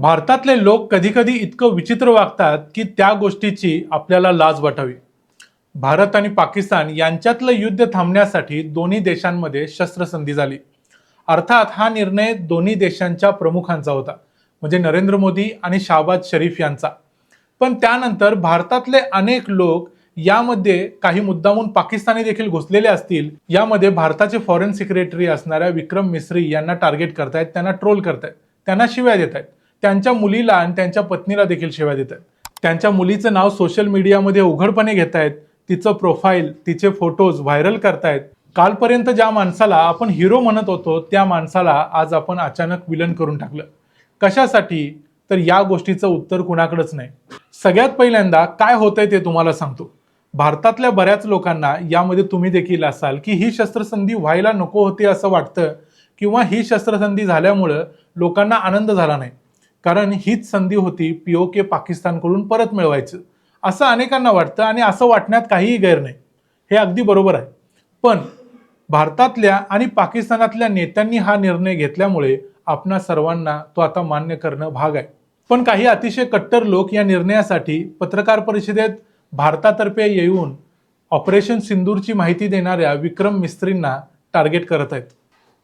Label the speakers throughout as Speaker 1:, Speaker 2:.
Speaker 1: भारतातले लोक कधीकधी इतकं विचित्र वागतात की त्या गोष्टीची आपल्याला लाज वाटावी. भारत आणि पाकिस्तान यांच्यातलं युद्ध थांबण्यासाठी दोन्ही देशांमध्ये शस्त्रसंधी झाली. अर्थात हा निर्णय दोन्ही देशांच्या प्रमुखांचा होता म्हणजे नरेंद्र मोदी आणि शाहबाज शरीफ यांचा. पण त्यानंतर भारतातले अनेक लोक यामध्ये काही मुद्दामून पाकिस्तानी देखील घुसलेले असतील यामध्ये भारताचे फॉरेन सेक्रेटरी असणाऱ्या विक्रम मिस्री यांना टार्गेट करतायत त्यांना ट्रोल करतायत त्यांना शिव्या देत आहेत त्यांच्या मुलीला आणि त्यांच्या पत्नीला देखील शिव्या देत आहेत. त्यांच्या मुलीचं नाव सोशल मीडियामध्ये उघडपणे घेत आहेत. तिचं प्रोफाईल तिचे फोटोज व्हायरल करतायत. कालपर्यंत ज्या माणसाला आपण हिरो म्हणत होतो त्या माणसाला आज आपण अचानक विलन करून टाकलं. कशासाठी? तर या गोष्टीचं उत्तर कुणाकडेच नाही. सगळ्यात पहिल्यांदा काय होतंय ते तुम्हाला सांगतो. भारतातल्या बऱ्याच लोकांना यामध्ये तुम्ही देखील असाल की ही शस्त्रसंधी व्हायला नको होती असं वाटतं किंवा ही शस्त्रसंधी झाल्यामुळं लोकांना आनंद झाला नाही. कारण हीच संधी होती पीओके पाकिस्तानकडून परत मिळवायचं. असं अनेकांना वाटतं आणि असं वाटण्यात काहीही गैर नाही. हे अगदी बरोबर आहे. पण भारतातल्या आणि पाकिस्तानातल्या नेत्यांनी हा निर्णय घेतल्यामुळे आपणा सर्वांना तो आता मान्य करणं भाग आहे. पण काही अतिशय कट्टर लोक या निर्णयासाठी पत्रकार परिषदेत भारतातर्फे येऊन ऑपरेशन सिंदूरची माहिती देणाऱ्या विक्रम मिस्त्रींना टार्गेट करत आहेत.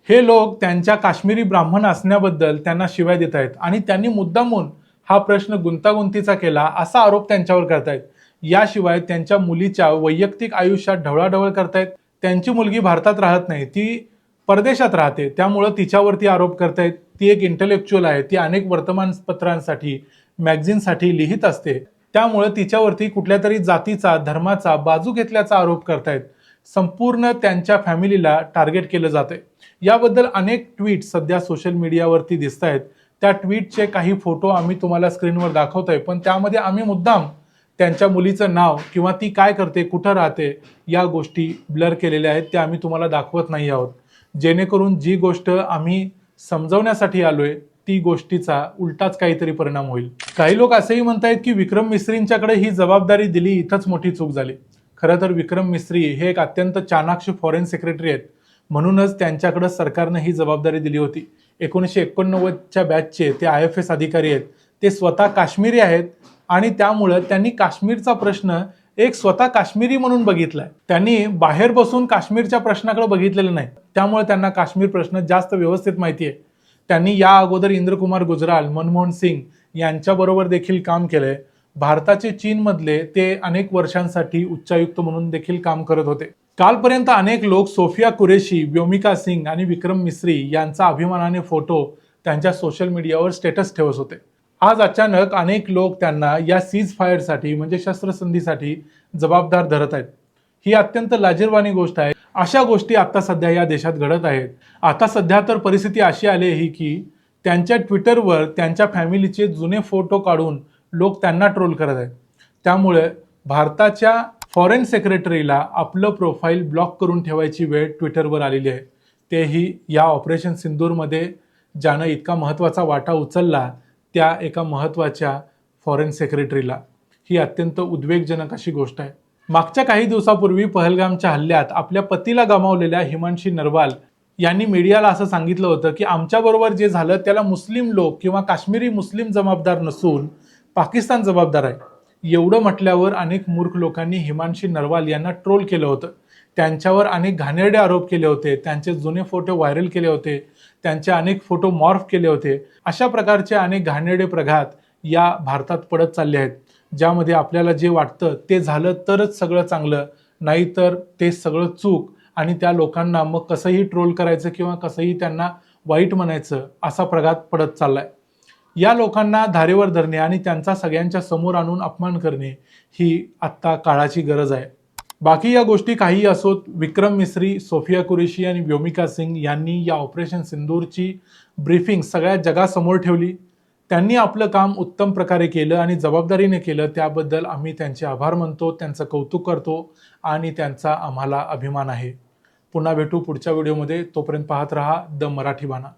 Speaker 1: हे लोक त्यांच्या काश्मीरी ब्राह्मण असण्याबद्दल त्यांना शिवाय देत आहेत. आणि त्यांनी मुद्दामून हा प्रश्न गुंतागुंतीचा केला असा आरोप त्यांच्यावर करतायत. याशिवाय त्यांच्या मुलीच्या वैयक्तिक आयुष्यात ढवळाढवळ करतायत. त्यांची मुलगी भारतात राहत नाही ती परदेशात राहते. त्यामुळं तिच्यावरती आरोप करतायत. ती एक इंटेलेक्च्युअल आहे ती अनेक वर्तमानपत्रांसाठी मॅगझिनसाठी लिहित असते. त्यामुळं तिच्यावरती कुठल्या तरी जातीचा धर्माचा बाजू घेतल्याचा आरोप करतायत. संपूर्ण त्यांच्या फॅमिलीला टार्गेट केलं जाते याबद्दल अनेक ट्विट सध्या सोशल मीडियावरती दिसत आहेत त्या ट्विटचे काही फोटो आम्ही तुम्हाला स्क्रीनवर दाखवतोय पण त्यामध्ये आम्ही मुद्दाम त्यांच्या मुलीचं नाव किंवा ती काय करते कुठं राहते या गोष्टी ब्लर केलेल्या आहेत त्या आम्ही तुम्हाला दाखवत नाही आहोत. जेणेकरून जी गोष्ट आम्ही समजवण्यासाठी आलोय ती गोष्टीचा उलटाच काहीतरी परिणाम होईल. काही लोक असेही म्हणतायत की विक्रम मिस्त्रींच्याकडे ही जबाबदारी दिली इथंच मोठी चूक झाली. खरं तर विक्रम मिस्त्री हे एक अत्यंत चाणाक्ष फॉरेन सेक्रेटरी आहेत. म्हणूनच त्यांच्याकडं सरकारनं ही जबाबदारी दिली होती. एकोणीसशे एकोणनव्वदच्या बॅचचे ते आय एफ एस अधिकारी आहेत. ते स्वतः काश्मीरी आहेत आणि त्यामुळं त्यांनी काश्मीरचा प्रश्न एक स्वतः काश्मीरी म्हणून बघितलाय. त्यांनी बाहेर बसून काश्मीरच्या प्रश्नाकडे बघितलेलं नाही. त्यामुळे त्यांना काश्मीर प्रश्न जास्त व्यवस्थित माहिती आहे त्यांनी या अगोदर इंद्रकुमार गुजराल मनमोहन सिंग यांच्याबरोबर देखील काम केलंय. भारताचे चीनमधले ते अनेक वर्षांसाठी उच्चायुक्त म्हणून देखील काम करत होते. कालपर्यंत अनेक लोक सोफिया कुरेशी व्योमिका सिंग आणि विक्रम मिस्री यांचा अभिमानाने फोटो त्यांच्या सोशल मीडियावर स्टेटस ठेवत होते. आज अचानक अनेक लोक त्यांना या सीज फायरसाठी म्हणजे शस्त्रसंधीसाठी जबाबदार धरत आहेत. ही अत्यंत लाजीरवाणी गोष्ट आहे. अशा गोष्टी आता सध्या या देशात घडत आहेत. आता सध्या तर परिस्थिती अशी आली आहे की त्यांच्या ट्विटरवर त्यांच्या फॅमिलीचे जुने फोटो काढून लोक त्यांना ट्रोल करत आहेत. त्यामुळे भारताच्या फॉरेन सेक्रेटरीला आपलं प्रोफाईल ब्लॉक करून ठेवायची वेळ ट्विटरवर आलेली आहे. तेही या ऑपरेशन सिंदूरमध्ये ज्यानं इतका महत्त्वाचा वाटा उचलला त्या एका महत्त्वाच्या फॉरेन सेक्रेटरीला ही अत्यंत उद्वेगजनक अशी गोष्ट आहे. मागच्या काही दिवसापूर्वी पहलगामच्या हल्ल्यात आपल्या पतीला गमावलेल्या हिमांशी नरवाल यांनी मीडियाला असं सांगितलं होतं की आमच्याबरोबर जे झालं त्याला मुस्लिम लोक किंवा काश्मीरी मुस्लिम जबाबदार नसून पाकिस्तान जबाबदार आहे. एवढं म्हटल्यावर अनेक मूर्ख लोकांनी हिमांशी नरवाल यांना ट्रोल केलं होतं. त्यांच्यावर अनेक घाणेरडे आरोप केले होते. त्यांचे जुने फोटो व्हायरल केले होते. त्यांचे अनेक फोटो मॉर्फ केले होते. अशा प्रकारचे अनेक घाणेरडे प्रघात या भारतात पडत चालले आहेत. ज्यामध्ये आपल्याला जे वाटतं ते झालं तरच सगळं चांगलं नाहीतर ते सगळं चूक आणि त्या लोकांना मग कसंही ट्रोल करायचं किंवा कसंही त्यांना वाईट म्हणायचं असा प्रघात पडत चाललाय. या लोकांना धारेवर धरणे आणि त्यांचा सगळ्यांच्या समोर आणून अपमान करणे ही आत्ता काळाची गरज आहे. बाकी या गोष्टी काही असोत विक्रम मिस्री सोफिया कुरेशी आणि व्योमिका सिंग यांनी या ऑपरेशन सिंदूरची ब्रीफिंग सगळ्या जगासमोर ठेवली. त्यांनी आपलं काम उत्तम प्रकारे केलं आणि जबाबदारीने केलं त्याबद्दल आम्ही त्यांचे आभार मानतो त्यांचं कौतुक करतो आणि त्यांचा आम्हाला अभिमान आहे. पुन्हा भेटू पुढच्या व्हिडिओमध्ये. तोपर्यंत पाहत रहा द मराठी बाणा.